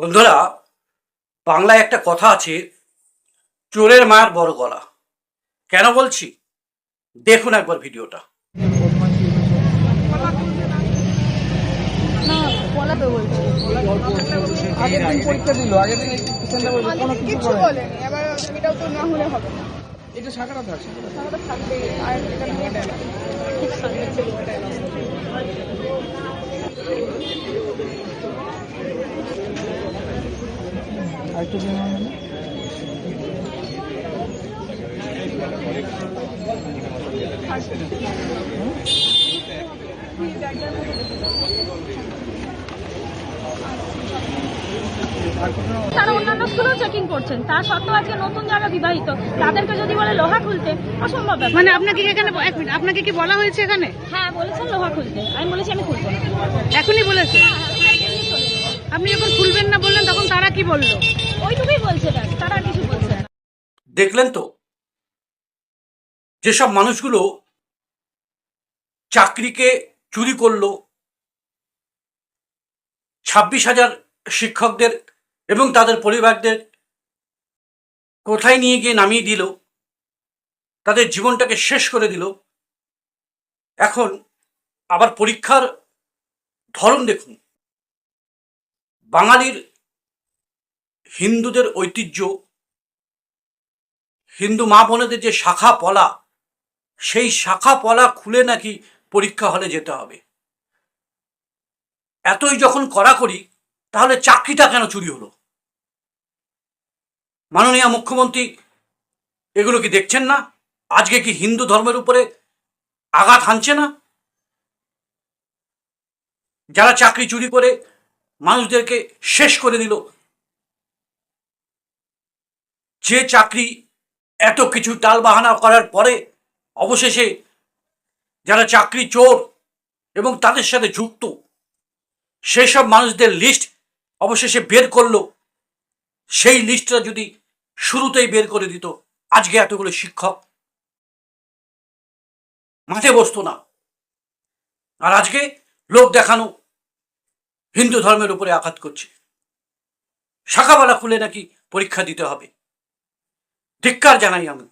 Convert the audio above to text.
বন্ধুরা বাংলায় একটা কথা আছে চোরের মায়ের বড় গলা। কেন বলছি? দেখুন একবার ভিডিওটা। না পলাবে বলছে আগের দিন পরীক্ষা দিল আগের দিন পেশেন্টটা বলছে কোনো কিছু কিছু করে বলেনি। এবার এটাও তো না হলে হবে না। এটা তাহলে থাকবে আর এটা নিয়ে নেবে ঠিক সামনে তারা অন্যান্য স্কুলেও চেকিং করছেন। তা সত্ত্বেও আজকে নতুন যারা বিবাহিত তাদেরকে যদি বলে লোহা খুলতে অসম্ভব মানে আপনাকে কি এখানে এক মিনিট আপনাকে কি বলা হয়েছে এখানে? হ্যাঁ বলেছেন লোহা খুলতে। আমি বলেছি আমি খুলবো এখনই বলেছে। আপনি যখন খুলবেন না বললেন তখন তারা কি বলল ওইটুকুই বলছে ব্যাস তারা আর কিছু বলছে না দেখলেন তো? যেসব মানুষগুলো চাকরিকে চুরি করল, ছাব্বিশ হাজার শিক্ষকদের এবং তাদের পরিবারদের কোথায় নিয়ে গিয়ে নামিয়ে দিল, তাদের জীবনটাকে শেষ করে দিল, এখন আবার পরীক্ষার ধরন দেখুন। বাঙালির হিন্দুদের ঐতিহ্য হিন্দু মা বোনেদের যে শাখা পলা, সেই শাখা পলা খুলে নাকি পরীক্ষা হলে যেতে হবে। এতই যখন কড়াকড়ি, তাহলে চাকরিটা কেন চুরি হলো? মাননীয় মুখ্যমন্ত্রী, এগুলো কি দেখছেন না? আজকে কি হিন্দু ধর্মের উপরে আঘাত হানছে না? যারা চাকরি চুরি করে মানুষদেরকে শেষ করে দিল, যে চাকরি এত কিছু টালবাহানা করার পরে অবশেষে যারা চাকরি চোর এবং তাদের সাথে যুক্ত, সেসব মানুষদের লিস্ট অবশেষে বের করল। সেই লিস্টটা যদি শুরুতেই বের করে দিত, আজকে এতগুলো শিক্ষক মাঠে বসতো না। আর আজকে লোক দেখানো হিন্দু ধর্মের উপরে আঘাত করছে। শাখাবালা খুলে নাকি পরীক্ষা দিতে হবে। ধিক্কার জানাই আমি